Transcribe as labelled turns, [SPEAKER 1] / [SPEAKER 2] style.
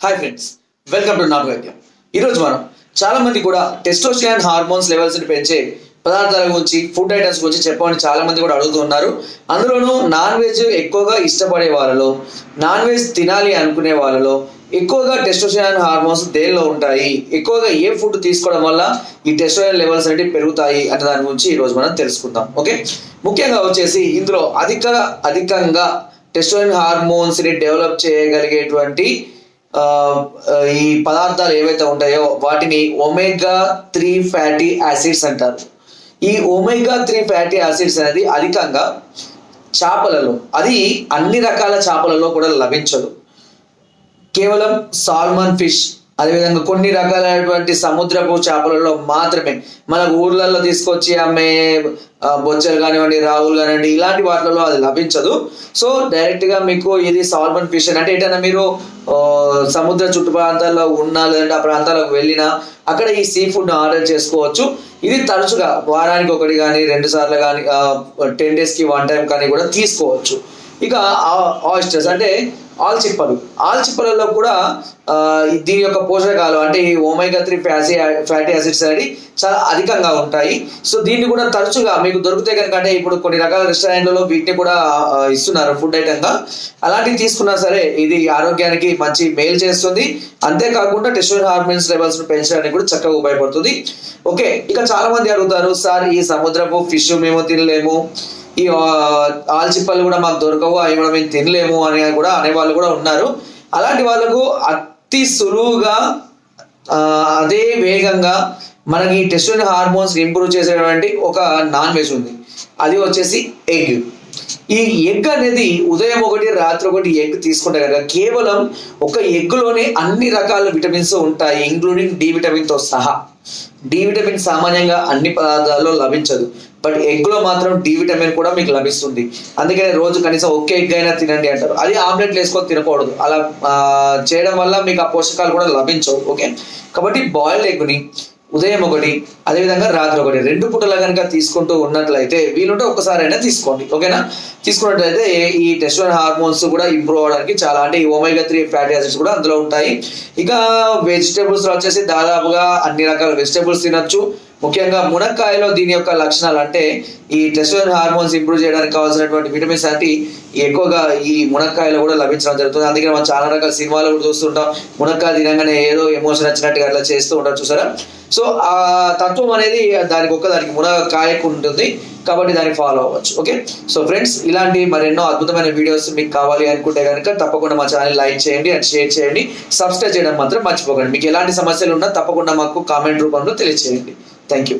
[SPEAKER 1] Hi friends welcome to నాటు వైద్యం ఈరోజు మనం చాలా మంది కూడా టెస్టోస్టిరాన్ హార్మోన్స్ లెవెల్స్ని పెంచే పదార్థాల గురించి ఫుడ్ ఐటమ్స్ గురించి చెప్పమని చాలా మంది కూడా అడుగుతున్నారు అందులోనూ నాన్ వెజ్ ఎక్కువగా ఇష్టపడే వాళ్ళలో నాన్ వెజ్ తినాలి అనుకునే వాళ్ళలో ఎక్కువగా టెస్టోస్టిరాన్ హార్మోన్స్ దేనిలో ఉంటాయి? ఎక్కువగా ఏ ఫుడ్ తీసుకోవడం వల్ల ఈ టెస్టోస్టిరాన్ లెవెల్స్ అనేవి పెరుగుతాయి అనే దాని గురించి ఈరోజు మనం తెలుసుకుందాం. ఓకే ముఖ్యంగా వచ్చేసి ఇందులో అధిక అధికంగా టెస్టోస్టిరాన్ హార్మోన్స్ని డెవలప్ చేయగలిగేటువంటి ఈ పదార్థాలు ఏవైతే ఉంటాయో వాటిని ఒమేగా త్రీ ఫ్యాటీ యాసిడ్స్ అంటారు. ఈ ఒమేగా త్రీ ఫ్యాటీ యాసిడ్స్ అనేది అధికంగా చేపలలో అది అన్ని రకాల చేపలలో కూడా లభించదు. కేవలం సాల్మన్ ఫిష్ అదేవిధంగా కొన్ని రకాలైనటువంటి సముద్రపు చేపలలో మాత్రమే. మన ఊర్లలో తీసుకొచ్చి అమ్మే బొచ్చలు కానివ్వండి రావులు కానివ్వండి ఇలాంటి వాటిలలో అది లభించదు. సో డైరెక్ట్గా మీకు ఇది సాల్మన్ ఫిష్ అంటే ఏంటంటే మీరు సముద్ర చుట్టు ప్రాంతాల్లో ఉన్నా లేదంటే ఆ ప్రాంతాలకు వెళ్ళినా అక్కడ ఈ సీ ఫుడ్ ఆర్డర్ చేసుకోవచ్చు. ఇది తరచుగా వారానికి ఒకటి కానీ రెండు సార్లు కానీ టెన్ డేస్కి వన్ టైం కానీ కూడా తీసుకోవచ్చు. ఇక ఆయిస్టర్స్ అంటే ఆల్చిప్పలు. ఆల్చిప్పలలో కూడా దీని యొక్క పోషకాలు అంటే ఈ ఓమైగా త్రీ ఫ్యాసీ ఫ్యాటీ యాసిడ్స్ అనేది చాలా అధికంగా ఉంటాయి. సో దీన్ని కూడా తరచుగా మీకు దొరికితే కనుక అంటే ఇప్పుడు కొన్ని రకాల రెస్టారెంట్లలో వీటిని కూడా ఇస్తున్నారు ఫుడ్ ఐటమ్గా అలాంటివి తీసుకున్నా సరే ఇది ఆరోగ్యానికి మంచి మేలు చేస్తుంది. అంతేకాకుండా టెస్టోన్ హార్మోన్స్ లెవెల్స్ పెంచడానికి కూడా చక్కగా ఉపయోగపడుతుంది. ఓకే ఇక చాలా మంది అడుగుతారు సార్ ఈ సముద్రపు ఫిష్ మేము తినలేము. ఈ ఆల్చిప్పలు కూడా మాకు దొరకవు అవి కూడా మేము తినలేము అని కూడా అనేవాళ్ళు కూడా ఉన్నారు. అలాంటి వాళ్ళకు అతి సులువుగా అదే వేగంగా మనకి టెస్టోన్ హార్మోన్స్ ఇంప్రూవ్ చేసేటువంటి ఒక నాన్ వెజ్ ఉంది. అది వచ్చేసి ఎగ్ ఈ ఎగ్ అనేది ఉదయం ఒకటి రాత్రి ఒకటి ఎగ్ తీసుకుంటే కనుక కేవలం ఒక ఎగ్లోనే అన్ని రకాల విటమిన్స్ ఉంటాయి ఇంక్లూడింగ్ డి విటమిన్తో సహా. డి విటమిన్ సామాన్యంగా అన్ని పదార్థాల్లో లభించదు బట్ ఎగ్లో మాత్రం డి విటమిన్ కూడా మీకు లభిస్తుంది. అందుకనే రోజు కనీసం ఒకే ఎగ్ అయినా తినండి అంటారు. అది ఆమ్లెట్ వేసుకొని తినకూడదు. అలా చేయడం వల్ల మీకు ఆ పోషకాలు కూడా లభించవు ఓకే? కాబట్టి బాయిల్డ్ ఎగ్ని ఉదయం ఒకటి అదేవిధంగా రాత్రి ఒకటి. రెండు పూటలా కనుక తీసుకుంటూ ఉన్నట్లయితే వీలుంటే ఒక్కసారైనా తీసుకోండి. ఓకేనా? తీసుకున్నట్లయితే ఈ టెస్టోన్ హార్మోన్స్ కూడా ఇంప్రూవ్ అవడానికి చాలా అంటే ఈ ఓమైగా త్రీ ఫ్యాటీ యాసిడ్స్ కూడా అందులో ఉంటాయి. ఇక వెజిటేబుల్స్ వచ్చేసి దాదాపుగా అన్ని రకాల వెజిటేబుల్స్ తినొచ్చు. ముఖ్యంగా మునక్కాయలో దీని యొక్క లక్షణాలు అంటే ఈ టెస్టోన్ హార్మోన్స్ ఇంప్రూవ్ చేయడానికి కావాల్సినటువంటి విటమిన్స్ అంటే ఎక్కువగా ఈ మునక్కాయలో కూడా లభించడం జరుగుతుంది. అందుకే మనం చాలా రకాల సినిమాలు కూడా చూస్తుంటాం. మునక్కాయ తినగానే ఏదో ఎమోషన్ వచ్చినట్టుగా అట్లా చేస్తూ ఉంటారు చూసారా? సో ఆ తత్వం అనేది దానికి ఒక్క దానికి మునక్కాయకు ఉంటుంది. కాబట్టి దాన్ని ఫాలో అవ్వచ్చు. ఓకే సో ఫ్రెండ్స్ ఇలాంటి మరెన్నో అద్భుతమైన వీడియోస్ మీకు కావాలి అనుకుంటే కనుక తప్పకుండా మా ఛానల్ లైక్ చేయండి అండ్ షేర్ చేయండి. సబ్స్క్రైబ్ చేయడం మాత్రం మర్చిపోకండి. మీకు ఎలాంటి సమస్యలు ఉన్నా తప్పకుండా మాకు కామెంట్ రూపంలో తెలియజేయండి థ్యాంక్ యూ